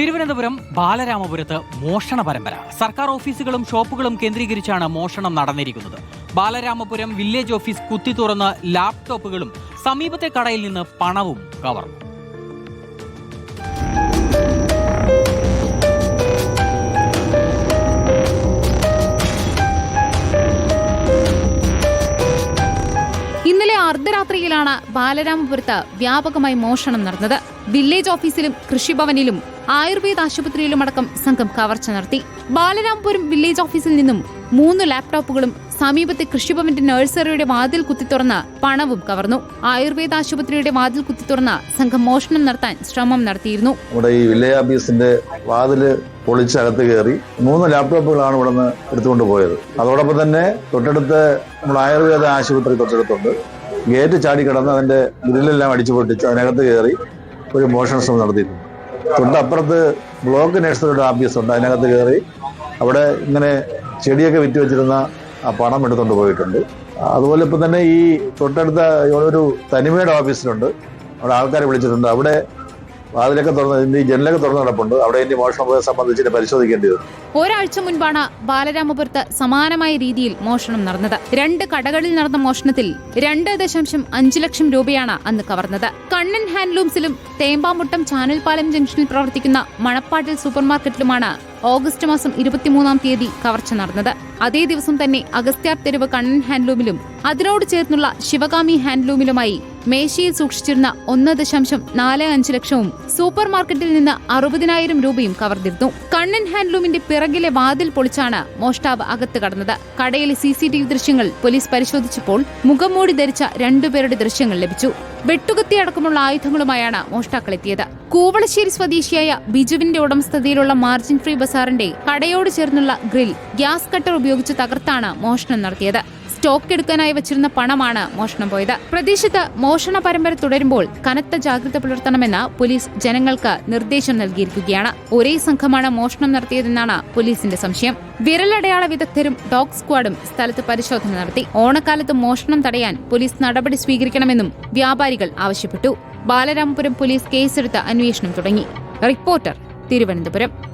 തിരുവനന്തപുരം ബാലരാമപുരത്ത് മോഷണ പരമ്പര. സർക്കാർ ഓഫീസുകളും ഷോപ്പുകളും കേന്ദ്രീകരിച്ചാണ് മോഷണം നടന്നിരിക്കുന്നത്. ബാലരാമപുരം വില്ലേജ് ഓഫീസ് കുത്തി തുറന്ന് ലാപ്ടോപ്പുകളും സമീപത്തെ കടയിൽ നിന്ന് പണവും കവർന്നു. അർദ്ധരാത്രിയിലാണ് ബാലരാമപുരത്ത് വ്യാപകമായി മോഷണം നടന്നത്. വില്ലേജ് ഓഫീസിലും കൃഷിഭവനിലും ആയുർവേദ ആശുപത്രിയിലുമടക്കം സംഘം കവർച്ച നടത്തി. ബാലരാമപുരം വില്ലേജ് ഓഫീസിൽ നിന്നും മൂന്ന് ലാപ്ടോപ്പുകളും സമീപത്തെ കൃഷിഭവന്റെ നഴ്സറിയുടെ വാതിൽ കുത്തിത്തുറന്ന് പണവും കവർന്നു. ആയുർവേദ ആശുപത്രിയുടെ വാതിൽ കുത്തിത്തുറന്ന് സംഘം മോഷണം നടത്താൻ ശ്രമം നടത്തിയിരുന്നു. നമ്മുടെ ഈ വില്ലേജ് ഓഫീസിന്റെ വാതിൽ പൊളിച്ച് അകത്ത് കയറി മൂന്ന് ലാപ്ടോപ്പുകളാണ് ഇവിടുന്ന് എടുത്തുകൊണ്ട് പോയത്. അതോടൊപ്പം തന്നെ തൊട്ടടുത്ത് നമ്മുടെ ആയുർവേദ ആശുപത്രി തൊട്ടടുത്തുണ്ട്. ഗേറ്റ് ചാടി കിടന്ന് അതിന്റെ ഗ്രില്ലെല്ലാം അടിച്ചു പൊട്ടിച്ച്. അതിനകത്ത് കയറി ഒരു മോഷണ ശ്രമം നടത്തിയിരുന്നു തൊട്ടപ്പുറത്ത് ബ്ലോക്ക് നേഴ്സറിയുടെ ഓഫീസ് ഉണ്ട്. അതിനകത്ത് കയറി അവിടെ ഇങ്ങനെ ചെടിയൊക്കെ വിറ്റ് വെച്ചിരുന്ന ആ പണം എടുത്തുകൊണ്ട് പോയിട്ടുണ്ട്. അതുപോലെ ഇപ്പം തന്നെ ഈ തൊട്ടടുത്ത ഒരു തനിമയുടെ ഓഫീസിലുണ്ട്. അവിടെ ആൾക്കാരെ വിളിച്ചിട്ടുണ്ട്. അവിടെ വാതിലൊക്കെ തുറന്ന് ഇനി ജനലൊക്കെ തുറന്ന് കിടപ്പുണ്ട് അവിടെ ഇനി മോഷണം പോയ സംബന്ധിച്ചിട്ട് പരിശോധിക്കേണ്ടി ഒരാഴ്ച മുൻപാണ് ബാലരാമപുരത്ത് സമാനമായ രീതിയിൽ മോഷണം നടന്നത്. രണ്ട് കടകളിൽ നടന്ന മോഷണത്തിൽ രണ്ട് ദശാംശം അഞ്ച് ലക്ഷം രൂപയാണ് അന്ന് കവർന്നത്. കണ്ണൻ ഹാൻഡ്ലൂംസിലും തേമ്പാമുട്ടം ചാനൽപാലം ജംഗ്ഷനിൽ പ്രവർത്തിക്കുന്ന മണപ്പാട്ടിൽ സൂപ്പർമാർക്കറ്റിലുമാണ് ഓഗസ്റ്റ് മാസം ഇരുപത്തിമൂന്നാം തീയതി കവർച്ച നടന്നത്. അതേ ദിവസം തന്നെ അഗസ്ത്യാർ തെരുവ് കണ്ണൻ ഹാൻഡ്ലൂമിലും അതിനോട് ചേർന്നുള്ള ശിവകാമി ഹാൻഡ്ലൂമിലുമായി മേശയിൽ സൂക്ഷിച്ചിരുന്ന ഒന്ന് ദശാംശം നാല് അഞ്ച് ലക്ഷവും സൂപ്പർ മാർക്കറ്റിൽ നിന്ന് അറുപതിനായിരം രൂപയും കവർന്നിരുന്നു കണ്ണൻ ഹാൻഡ്ലൂമിന്റെ പിറകിലെ വാതിൽ പൊളിച്ചാണ് മോഷ്ടാവ് അകത്ത് കടന്നത്. കടയിലെ സി സി ടി വി ദൃശ്യങ്ങൾ പോലീസ് പരിശോധിച്ചപ്പോൾ മുഖംമൂടി ധരിച്ച രണ്ടുപേരുടെ ദൃശ്യങ്ങൾ ലഭിച്ചു. വെട്ടുകത്തി അടക്കമുള്ള ആയുധങ്ങളുമായാണ് മോഷ്ടാക്കൾ എത്തിയത് കൂവളശ്ശേരി സ്വദേശിയായ ബിജുവിന്റെ ഉടമസ്ഥതയിലുള്ള മാർജിൻ ഫ്രീ ബസാറിന്റെ കടയോട് ചേർന്നുള്ള ഗ്രിൽ ഗ്യാസ് കട്ടർ ഉപയോഗിച്ച് തകർത്താണ് മോഷണം നടത്തിയത്. സ്റ്റോക്ക് എടുക്കാനായി വച്ചിരുന്ന പണമാണ് മോഷണം പോയത്. പ്രദേശത്ത് മോഷണ പരമ്പര തുടരുമ്പോൾ കനത്ത ജാഗ്രത പുലർത്തണമെന്ന് പോലീസ് ജനങ്ങൾക്ക് നിർദ്ദേശം നൽകിയിരിക്കുകയാണ്. ഒരേ സംഘമാണ് മോഷണം നടത്തിയതെന്നാണ് പോലീസിന്റെ സംശയം. വിരലടയാള വിദഗ്ധരും ഡോഗ് സ്ക്വാഡും സ്ഥലത്ത് പരിശോധന നടത്തി. ഓണക്കാലത്ത് മോഷണം തടയാൻ പോലീസ് നടപടി സ്വീകരിക്കണമെന്നും വ്യാപാരികൾ ആവശ്യപ്പെട്ടു. ബാലരാമപുരം പോലീസ് കേസെടുത്ത് അന്വേഷണം തുടങ്ങി. റിപ്പോർട്ടർ തിരുവനന്തപുരം.